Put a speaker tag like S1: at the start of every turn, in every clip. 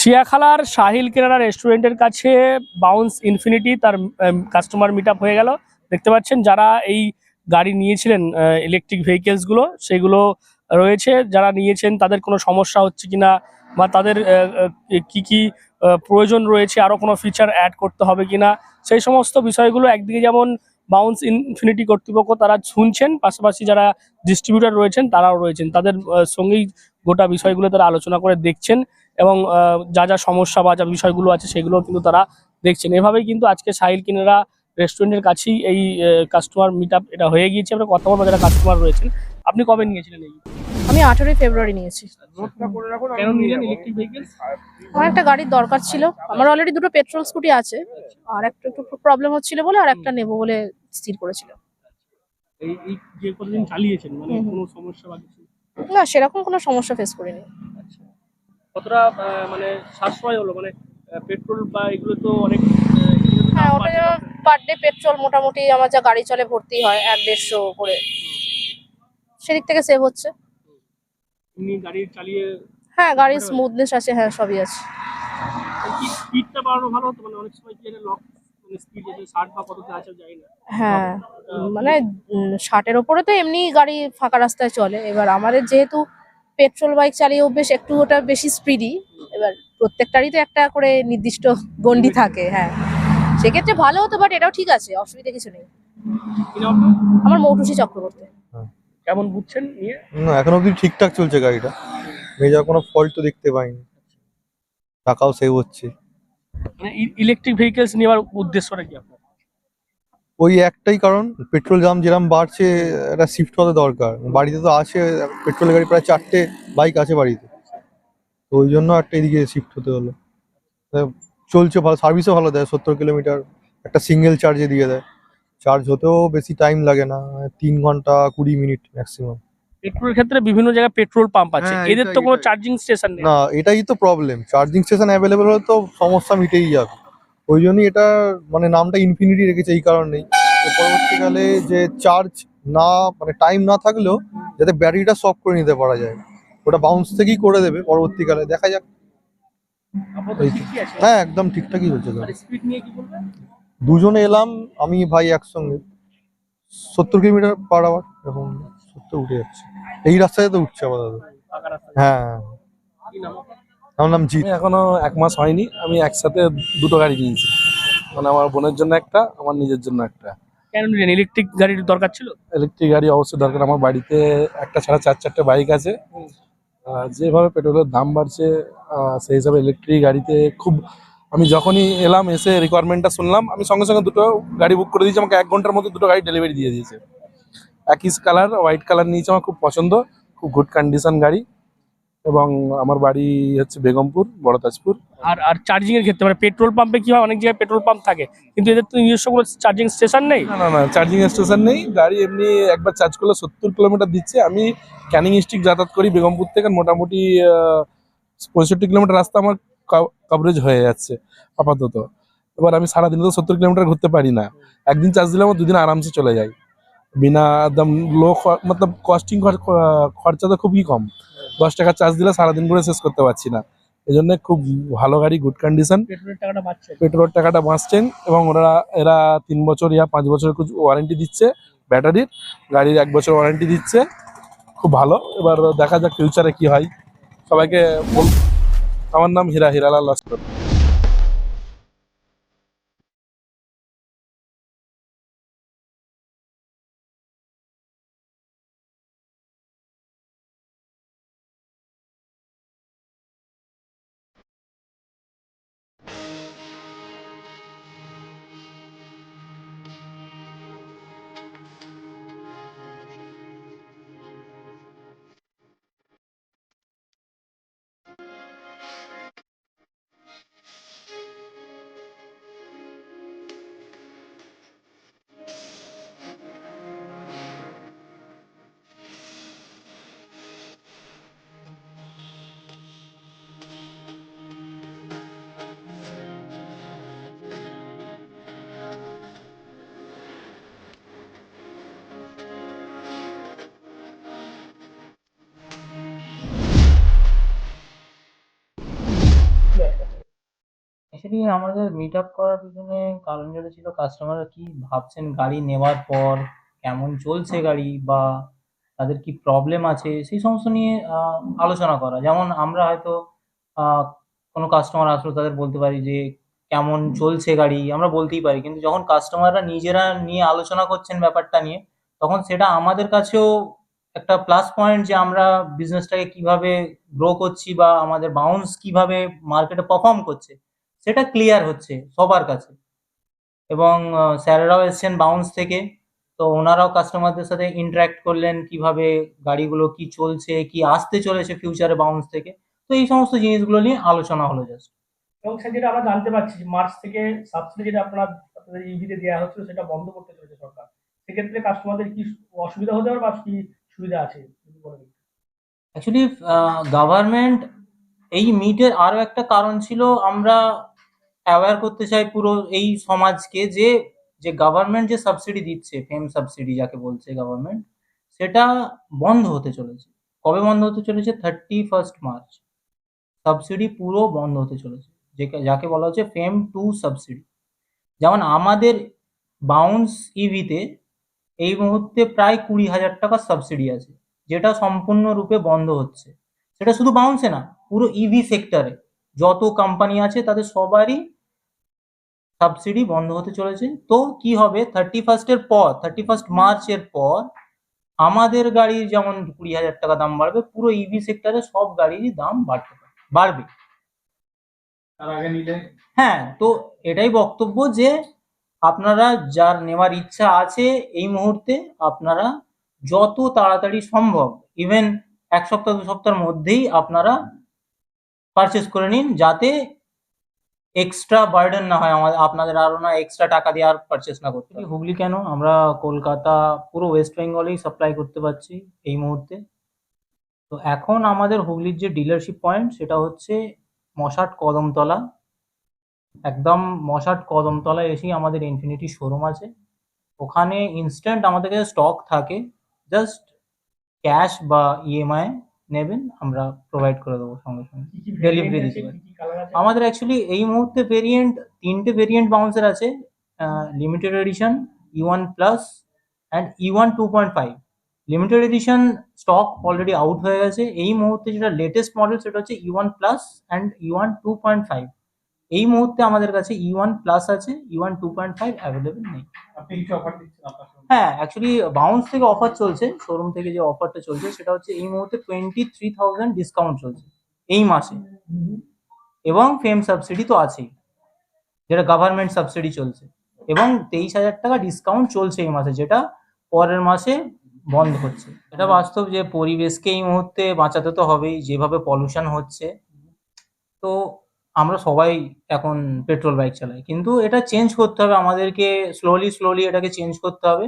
S1: শিয়াখালার সাহিল কেরারা রেস্টুরেন্টের কাছে বাউন্স ইনফিনিটি তার কাস্টমার মিট হয়ে গেল। দেখতে পাচ্ছেন যারা এই গাড়ি নিয়েছিলেন ইলেকট্রিক ভেহিকেলসগুলো সেগুলো রয়েছে। যারা নিয়েছেন, তাদের কোনো সমস্যা হচ্ছে কিনা বা তাদের কি কি প্রয়োজন রয়েছে আরও কোনো ফিচার অ্যাড করতে হবে কিনা, সেই সমস্ত বিষয়গুলো একদিকে যেমন বাউন্স ইনফিনিটি কর্তৃপক্ষ তারা শুনছেন, পাশাপাশি যারা ডিস্ট্রিবিউটার রয়েছেন, তারাও রয়েছেন। তাদের সঙ্গেই গোটা বিষয়গুলো তারা আলোচনা করে দেখছেন। এবং যা যা সমস্যা বা যা বিষয়গুলো আছে সেগুলো কিন্তু তারা দেখছেন। এভাবেই কিন্তু আজকে সাহিল কিনেরা রেস্টুরেন্টের কাছেই এই কাস্টমার মিট এটা হয়ে গিয়েছে। আমরা কথা বলব যারা কাস্টমার রয়েছেন। আপনি কবে নিয়েছিলেন এই?
S2: আমি আঠেরোই ফেব্রুয়ারি নিয়েছি।
S1: কেন নিলেন? ইলেকট্রিক ভেহিকেলস
S2: আমার একটা গাড়ির দরকার ছিল। আমার অলরেডি দুটো পেট্রোল স্কুটি আছে। আর একটা একটু প্রবলেম হচ্ছিল বলে আর একটা নেব বলে স্থির করেছিল।
S1: এই এই যে চালিয়েছেন? মানে
S2: হুম হুম।
S1: কোনো সমস্যা বা কিছু?
S2: না সেরকম কোনো সমস্যা ফেস করিনি।
S1: আচ্ছা। কতটা মানে সাশ্রয় হলো? মানে পেট্রোল বা এগুলো তো অনেক
S2: হ্যাঁ ওটা পার ডে পেট্রোল মোটামুটি আমার যা গাড়ি চলে ভর্তি হয় এক দেড়শো করে। সেদিক থেকে সেভ হচ্ছে।
S1: এমনি গাড়ি চালিয়ে
S2: হ্যাঁ গাড়ির স্মুথনেস আছে হ্যাঁ সবই আছে।
S1: স্পিডটা বাড়ানো ভালো হতো? মানে অনেক সময় কি এটা লক মানে
S2: হ্যাঁ মানে ষাটের ওপরে তো এমনি গাড়ি ফাঁকা রাস্তায় চলে। এবার আমাদের যেহেতু পেট্রোল বাইক চালিয়ে অভ্যেস একটু ওটা বেশি স্পিডই এবার প্রত্যেকটারই তো একটা করে নির্দিষ্ট গন্ডি থাকে হ্যাঁ। সেক্ষেত্রে ভালো হতো বাট এটাও ঠিক আছে অসুবিধা কিছু নেই? আমার মৌটুসি চক্রবর্তী।
S1: কেমন বুঝছেন নিয়ে?
S3: না এখন অব্দি ঠিকঠাক চলছে গাড়িটা। মেজর কোনো ফল্ট তো দেখতে পাইনি। টাকাও সেভ হচ্ছে।
S1: মানে ইলেকট্রিক ভেহিকেলস নেওয়ার উদ্দেশ্যটা কি আপনার?
S3: ওই একটাই কারণ পেট্রোল দাম যেরকম বাড়ছে একটা শিফট হতে দরকার। বাড়িতে তো আছে পেট্রোল গাড়ি প্রায় চারটে বাইক আছে বাড়িতে। তো ওই জন্য একটা এদিকে শিফট হতে হলো। চলছে ভালো সার্ভিসও ভালো দেয় সত্তর কিলোমিটার। একটা সিঙ্গেল চার্জে দিয়ে দেয়। চার্জ হতেও বেশি টাইম লাগে না তিন ঘণ্টা কুড়ি মিনিট ম্যাক্সিমাম
S1: পেট্রোলের ক্ষেত্রে বিভিন্ন জায়গায় পেট্রোল পাম্প আছে।
S3: হ্যাঁ,
S1: এদের তো কোনো চার্জিং স্টেশন নেই।
S3: না এটাই তো প্রবলেম চার্জিং স্টেশন অ্যাভেলেবেল হলে তো সমস্যা মিটেই যাবে। ওই জন্যই এটা মানে নামটা ইনফিনিটি রেখেছে এই কারণেই। পরবর্তীকালে যে চার্জ না মানে টাইম না থাকলেও যাতে ব্যাটারিটা সফ করে নিতে পারা যায়। ওটা বাউন্স থেকেই করে দেবে পরবর্তীকালে। দেখা যাক। হ্যাঁ একদম ঠিকঠাকই হচ্ছে
S1: আর স্পিড নিয়ে কি বলবেন?
S3: দুজনে এলাম আমি ভাই একসঙ্গে। সত্তর কিলোমিটার পার আওয়ার এখন সত্তর উঠে যাচ্ছে। এই রাস্তায় তো উঠছে আপাতত। হ্যাঁ।
S1: কি নাম আপনার?
S3: আমার নাম জিৎ।
S4: এখনও এক মাস হয়নি আমি একসাথে দুটো গাড়ি নিয়েছি মানে আমার বোনের জন্য একটা আমার নিজের জন্য একটা।
S1: কেন নিলেন? ইলেকট্রিক গাড়ির দরকার ছিল?
S4: ইলেকট্রিক গাড়ি অবশ্যই দরকার। আমার বাড়িতে একটা ছাড়া চার চারটে বাইক আছে। যেভাবে পেট্রোলের দাম বাড়ছে সেই হিসাবে ইলেকট্রিক গাড়িতে খুব আমি যখনই এলাম এসে রিকোয়ারমেন্টটা শুনলাম আমি সঙ্গে সঙ্গে দুটো গাড়ি বুক করে দিয়েছি। আমাকে এক ঘণ্টার মধ্যে দুটো গাড়ি ডেলিভারি দিয়ে দিয়েছে। একই কালার হোয়াইট কালার নিয়েছে আমার খুব পছন্দ। খুব গুড কন্ডিশন গাড়ি। এবং আমার বাড়ি হচ্ছে বেগমপুর বড় তাজপুর
S1: আর আর চার্জিং এর ক্ষেত্রে মানে পেট্রোল পাম্পে কি হয় অনেক জায়গায় পেট্রোল পাম্প থাকে কিন্তু এদের তো নিজস্ব কোনো চার্জিং স্টেশন নেই?
S4: না না না চার্জিং স্টেশন নেই। গাড়ি এমনি একবার চার্জ করলে সত্তর কিলোমিটার দিচ্ছে। আমি ক্যানিং স্ট্রিক যাতায়াত করি বেগমপুর থেকে মোটামুটি পঁয়ষট্টি কিলোমিটার রাস্তা আমার কভারেজ হয়ে যাচ্ছে আপাতত। এবার আমি সারাদিনে তো সত্তর কিলোমিটার ঘুরতে পারি না। একদিন চার্জ দিলে আমার দুদিন আরামসে চলে যায়। বিনা একদম লো মতলব কস্টিং খরচা তো খুবই কম। দশ টাকা চার্জ দিলে সারাদিন করে শেষ করতে পারছি না। এই জন্য খুব ভালো গাড়ি গুড কন্ডিশন
S1: পেট্রোলের টাকাটা
S4: বাঁচছেন এবং ওরা এরা তিন বছর ইয়া পাঁচ বছরের ওয়ারেন্টি দিচ্ছে ব্যাটারির। গাড়ির এক বছর ওয়ারেন্টি দিচ্ছে। খুব ভালো। এবার দেখা যাক ফিউচারে কি হয়। সবাইকে বল আমার নাম হীরা হিরালাল লস্কর।
S5: অ্যাকচুয়ালি আমাদের মিট আপ করার পিছনে কারণ যেটা ছিল কাস্টমাররা কি ভাবছেন গাড়ি নেওয়ার পর, কেমন চলছে গাড়ি বা তাদের কি প্রবলেম আছে, সেই সমস্ত নিয়ে আলোচনা করা। যেমন আমরা হয়তো কোনো কাস্টমার আসলো, তাদের বলতে পারি যে কেমন চলছে গাড়ি, আমরা বলতেই পারি। কিন্তু যখন কাস্টমাররা নিজেরা নিয়ে আলোচনা করছেন ব্যাপারটা নিয়ে, তখন সেটা আমাদের কাছেও একটা প্লাস পয়েন্ট যে আমরা বিজনেসটাকে কীভাবে গ্রো করছি বা আমাদের বাউন্স কীভাবে মার্কেটে পারফর্ম করছে। সেটা ক্লিয়ার হচ্ছে সবার কাছে। এবং স্যারেরাও এসছেন বাউন্স থেকে। তো ওনারাও কাস্টমারদের সাথে ইন্টারাক্ট করলেন কীভাবে গাড়িগুলো কি চলছে কি আসতে চলেছে ফিউচারে বাউন্স থেকে। তো এই সমস্ত জিনিসগুলো নিয়ে আলোচনা হলো জাস্ট
S1: এবং স্যার যেটা আমরা জানতে পারছি মার্চ থেকে সাবসিডি যেটা আপনারা আপনাদের ইভিতে দেওয়া হচ্ছিল সেটা বন্ধ করতে চলেছে সরকার। সেক্ষেত্রে কাস্টমারদের কি অসুবিধা হতে পারে বা কি সুবিধা আছে।
S5: অ্যাকচুয়ালি গভর্নমেন্ট এই মিটের আরও একটা কারণ ছিল, আমরা অ্যাওয়্যার করতে চাই পুরো এই সমাজকে যে যে গভর্নমেন্ট যে সাবসিডি দিচ্ছে ফেম সাবসিডি যাকে বলছে গভর্নমেন্ট সেটা বন্ধ হতে চলেছে। কবে বন্ধ হতে চলেছে? থার্টি ফার্স্ট মার্চ সাবসিডি পুরো বন্ধ হতে চলেছে। যে, যাকে বলা হচ্ছে ফেম টু সাবসিডি যেমন আমাদের বাউন্স ইভিতে এই মুহূর্তে প্রায় কুড়ি হাজার টাকা সাবসিডি আছে, যেটা সম্পূর্ণরূপে বন্ধ হচ্ছে। সেটা শুধু বাউন্সে না পুরো ইভি সেক্টরে যত কোম্পানি আছে তাদের সবারই সাবসিডি বন্ধ হতে চলেছে। তো কি হবে? থার্টি ফার্স্টের পর থার্টি ফার্স্ট মার্চের পর আমাদের গাড়ির যেমন কুড়ি হাজার টাকা দাম বাড়বে পুরো ইভি সেক্টরে সব গাড়িরই দাম বাড়তে পারে বাড়বে। হ্যাঁ তো এটাই বক্তব্য যে আপনারা যার নেওয়ার ইচ্ছা আছে এই মুহূর্তে আপনারা যত তাড়াতাড়ি সম্ভব ইভেন এক সপ্তাহ, দু সপ্তাহের মধ্যেই আপনারা পারচেস করে নিন যাতে এক্সট্রা বার্ডেন না হয় আমাদের, আপনাদের আরও না এক্সট্রা টাকা দিয়ে আর পারচেস না করতে। হুগলি কেন? আমরা কলকাতা, পুরো ওয়েস্ট বেঙ্গলেই সাপ্লাই করতে পারছি এই মুহূর্তে। তো এখন আমাদের হুগলির যে ডিলারশিপ পয়েন্ট সেটা হচ্ছে মশাট কদমতলা। একদম মশাট কদমতলায় এসেই আমাদের ইনফিনিটি শোরুম আছে। ওখানে ইনস্ট্যান্ট আমাদের কাছে স্টক থাকে। জাস্ট ক্যাশ বা ইএমআই নেবেন আমরা প্রোভাইড করে দেবো সঙ্গে সঙ্গে।
S1: variant
S5: দিতে পারি। আমাদের অ্যাকচুয়ালি এই মুহূর্তে ভেরিয়েন্ট তিনটে ভেরিয়েন্ট বাউন্সার আছে limited edition E one plus and E one two point five limited edition stock already out হয়ে গেছে। এই মুহূর্তে যেটা লেটেস্ট মডেল সেটা হচ্ছে E one plus and E one two point five এই মুহূর্তে আমাদের কাছে ই ওয়ান প্লাস আছে E one two point five available নেই।
S6: আপনি কিছু অফার দিচ্ছেন আপনার
S5: হ্যাঁ অ্যাকচুয়ালি বাউন্স থেকে অফার চলছে শোরুম থেকে যে অফারটা চলছে, সেটা হচ্ছে এই মুহূর্তে টোয়েন্টি থ্রি থাউজেন্ড ডিসকাউন্ট চলছে, এই মাসে। এবং ফেম সাবসিডি তো আছেই, যেটা গভর্নমেন্ট সাবসিডি চলছে। এবং তেইশ হাজার টাকা ডিসকাউন্ট চলছে এই মাসে, যেটা পরের মাসে বন্ধ হচ্ছে। এটা বাস্তব যে পরিবেশকে এই মুহূর্তে বাঁচাতে তো হবেই, যেভাবে পলিউশন হচ্ছে। তো আমরা সবাই এখন পেট্রোল বাইক চালাই। কিন্তু এটা চেঞ্জ করতে হবে আমাদেরকে স্লোলি স্লোলি এটাকে চেঞ্জ করতে হবে।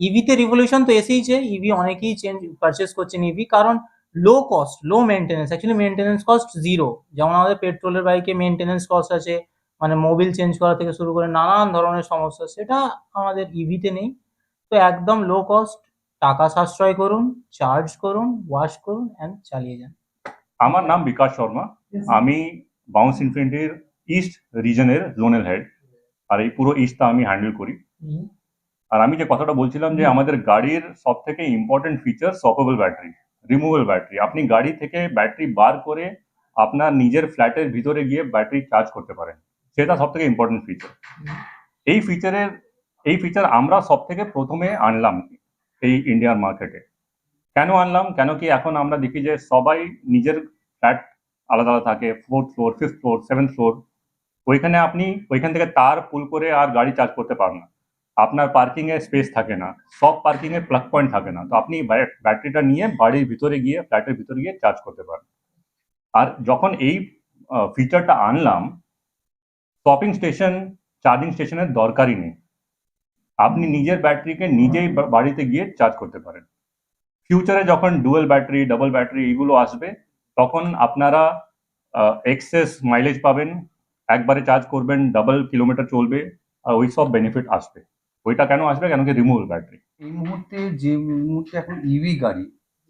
S5: ইভিতে রিভলিউশন তো এসেইছে ইভি অনেকেই চেঞ্জ পারচেস করছেন ইভি কারণ low cost low maintenance actually maintenance cost zero যেমন আমাদের পেট্রোলের বাইকে মেনটেনেন্স কস্ট আছে মানে মোবিল চেঞ্জ করা থেকে শুরু করে নানান ধরনের সমস্যা সেটা আমাদের ইভিতে নেই। তো একদম লো কস্ট টাকা সাশ্রয় করুন চার্জ করুন ওয়াশ করুন অ্যান্ড চালিয়ে যান।
S7: আমার নাম বিকাশ শর্মা। আমি বাউন্স ইনফিনিটির ইস্ট রিজনের জোনাল হেড আর এই পুরো ইস্টটা আমি হ্যান্ডেল করি। আর আমি যে কথাটা বলছিলাম যে আমাদের গাড়ির সব থেকে important feature swappable battery removable battery আপনি গাড়ি থেকে ব্যাটারি বার করে আপনার নিজের ফ্ল্যাটের ভিতরে গিয়ে ব্যাটারি চার্জ করতে পারেন। সেটা সব থেকে ইম্পর্টেন্ট ফিচার এই ফিচারের এই ফিচার আমরা সব থেকে প্রথমে আনলাম এই ইন্ডিয়ান মার্কেটে কেন আনলাম? কেন কি এখন আমরা দেখি যে সবাই নিজের ফ্ল্যাট আলাদা আলাদা থাকে fourth floor fifth floor seventh floor ওইখানে আপনি, ওইখান থেকে তার পুল করে আর গাড়ি চার্জ করতে পারেন না। আপনার পার্কিং এর স্পেস থাকে না। সব পার্কিং এর প্লাগ পয়েন্ট থাকে না। তো আপনি ব্যাটারিটা নিয়ে বাড়ির ভিতরে গিয়ে ফ্ল্যাটের ভিতরে গিয়ে চার্জ করতে পারেন আর যখন এই ফিচারটা আনলাম শপিং স্টেশন চার্জিং স্টেশনের দরকারই নেই। আপনি নিজের ব্যাটারিকে নিজেই বাড়িতে গিয়ে চার্জ করতে পারেন। ফিউচারে যখন ডুয়েল ব্যাটারি ডাবল ব্যাটারি এইগুলো আসবে তখন আপনারা এক্সেস মাইলেজ পাবেন, একবারে চার্জ করবেন ডাবল কিলোমিটার চলবে, আর ওই সব বেনিফিট আসবে। ওইটা কেন আসবে? কেন কি রিমুভাল ব্যাটারি
S8: এই মুহূর্তে যে মুহূর্তে এখন ইভি গাড়ি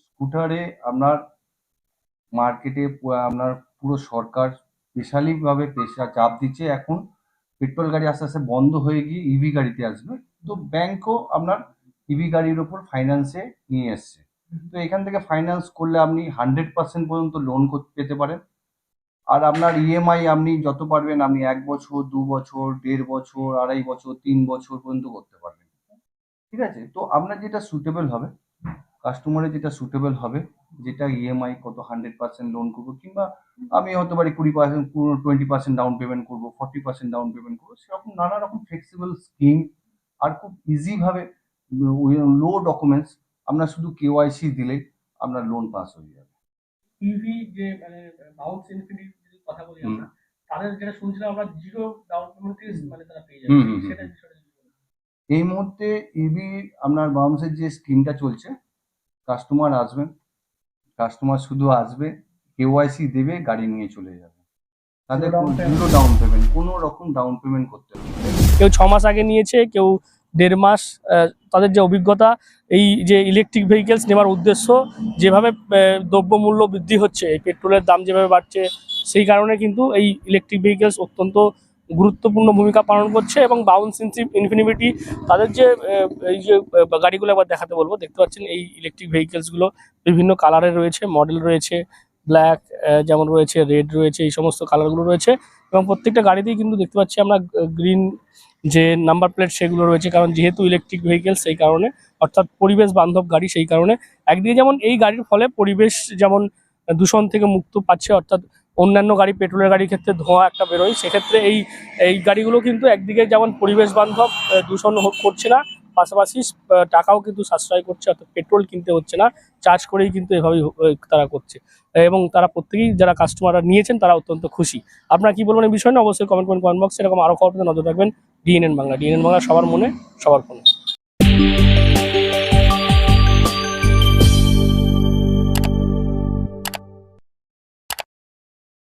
S8: স্কুটারে আপনার মার্কেটে আপনার পুরো সরকার স্পেশালিভাবে পেশা চাপ দিচ্ছে। এখন পেট্রোল গাড়ি আস্তে আস্তে বন্ধ হয়ে গিয়ে ইভি গাড়িতে আসবে। তো ব্যাংকও আপনার ইভি গাড়ির ওপর ফাইন্যান্সে নিয়ে এসছে। তো এখান থেকে ফাইন্যান্স করলে আপনি হান্ড্রেড পার্সেন্ট পর্যন্ত লোন পেতে পারেন। আর আপনার ইএমআই আপনি যত পারবেন, আপনি এক বছর, দু বছর, দেড় বছর, আড়াই বছর, তিন বছর পর্যন্ত করতে পারবেন। ঠিক আছে? তো আপনার যেটা সুটেবল হবে কাস্টমারের যেটা সুটেবল হবে, যেটা ইএমআই কত হান্ড্রেড পার্সেন্ট লোন করব, কিংবা আমি হতে পারি কুড়ি percent twenty percent down payment করব ফর্টি পার্সেন্ট ডাউন পেমেন্ট করব, সেরকম নানা রকম ফ্লেক্সিবল স্কিম আর খুব ইজিভাবে লো ডকুমেন্টস আপনার শুধু কেওয়াইসি দিলেই আপনার লোন পাস হয়ে যাবে।
S1: ইভি যে মানে বাউন্স ইনফিনিটির কথা বলি আমরা তাদের যেটা শুনছিলাম আমরা জিরো ডাউন পেমেন্টে মানে তারা পেয়ে সেটা বলেন।
S8: এই মুহূর্তে ইবি আপনার বাউন্সের যে স্কিমটা চলছে কাস্টমার আসবেন কাস্টমার শুধু আসবে কেওয়াইসি দেবে গাড়ি নিয়ে চলে যাবে। তাদের. জিরো ডাউন পেমেন্ট কোনো রকম ডাউন পেমেন্ট করতে হবে
S1: কেউ ছ মাস আগে নিয়েছে কেউ দেড় মাস তাদের যে অভিজ্ঞতা, এই যে ইলেকট্রিক ভেহিকেলস নেওয়ার উদ্দেশ্য, যেভাবে দ্রব্যমূল্য বৃদ্ধি হচ্ছে, এই পেট্রোলের দাম যেভাবে বাড়ছে, সেই কারণে কিন্তু এই ইলেকট্রিক ভেহিকেলস অত্যন্ত গুরুত্বপূর্ণ ভূমিকা পালন করছে এবং বাউন্স ইনফিনিটি তাদের যে এই যে গাড়িগুলো আবার দেখাতে বলব, দেখতে পাচ্ছেন এই ইলেকট্রিক ভেহিকেলসগুলো বিভিন্ন কালারের রয়েছে মডেল রয়েছে ব্ল্যাক যেমন রয়েছে রেড রয়েছে, এই সমস্ত কালারগুলো রয়েছে এবং প্রত্যেকটা গাড়িতেই কিন্তু দেখতে পাচ্ছি আমরা গ্রিন যে নাম্বার প্লেট সেগুলো রয়েছে, কারণ যেহেতু ইলেকট্রিক ভেহিকেল সেই কারণে, অর্থাৎ পরিবেশ বান্ধব গাড়ি সেই কারণে, একদিকে যেমন এই গাড়ির ফলে পরিবেশ যেমন দূষণ থেকে মুক্ত পাচ্ছে, অর্থাৎ অন্যান্য গাড়ি পেট্রোলের গাড়ির ক্ষেত্রে ধোঁয়া একটা বেরোয়, সেক্ষেত্রে এই এই গাড়িগুলো কিন্তু একদিকে যেমন পরিবেশ বান্ধব দূষণ করছে না, পাশাপাশি টাকাও কিন্তু সাশ্রয় করছে, অর্থাৎ পেট্রোল কিনতে হচ্ছে না, চার্জ করেই কিন্তু এভাবেই তারা করছে। এবং তারা প্রত্যেকেই যারা কাস্টমাররা নিয়েছেন, তারা অত্যন্ত খুশি। আপনারা কি বলবেন এই বিষয় নিয়ে? অবশ্যই কমেন্ট করেন কমেন্ট বক্সে এরকম আরও খবর নজর রাখবেন। ডিএনএন বাংলা ডিএনএন বাংলা সবার মনে সবার ফোনে।